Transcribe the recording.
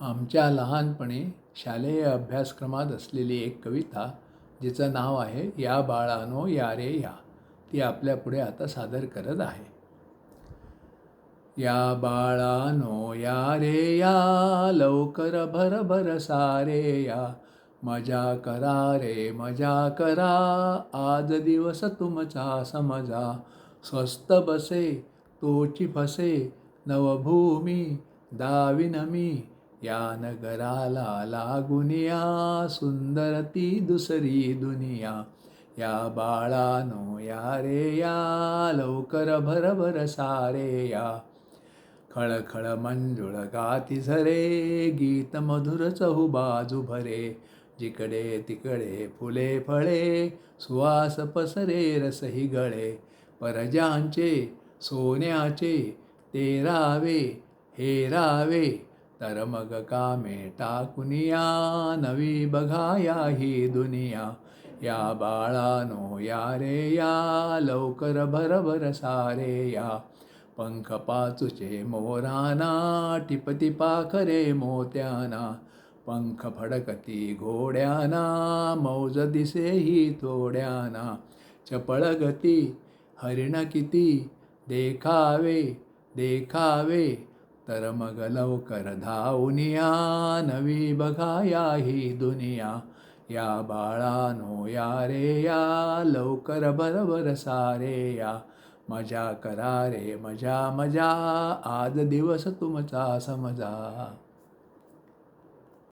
आमच्या लहानपणी शालेय अभ्यासक्रमात असलेली एक कविता जिचं नाव आहे या बाळानो या रे या. ती आपल्यापुढे आता सादर करत आहे. या बाळानो या रे या लवकर भर भर सारे या. मजा करा रे मजा करा. आज दिवस तुमचा समजा. स्वस्त बसे तोची फसे. नवभूमी दाविन मी. या नगराला लागुनिया सुंदर ती दुसरी दुनिया. या बाळानो या रे या लवकर भरभर सारे या. खळखळ मंजुळ गाती झरे गीत मधुर चहू बाजू भरे. जिकडे तिकडे फुले फळे सुवास पसरे रसही गळे. परजांचे सोन्याचे तेरावे हेरावे. हे रावे तर मग कामे टाकुनिया नवी बघाया ही दुनिया या बाळानो या रे या लवकर भरभर सारे या पंख पाचूचे मोराना टिपतिपा पाखरे मोत्याना पंख फडकती घोड्याना मौज दिसेही थोड्याना चपळ गती हरिण किती देखावे देखावे तर मग लवकर धावनिया नवी बघाया ही दुनिया या बाळानो या रे या लवकर बरोबर सारे या मजा करा रे मजा मजा आज दिवस तुमचा समजा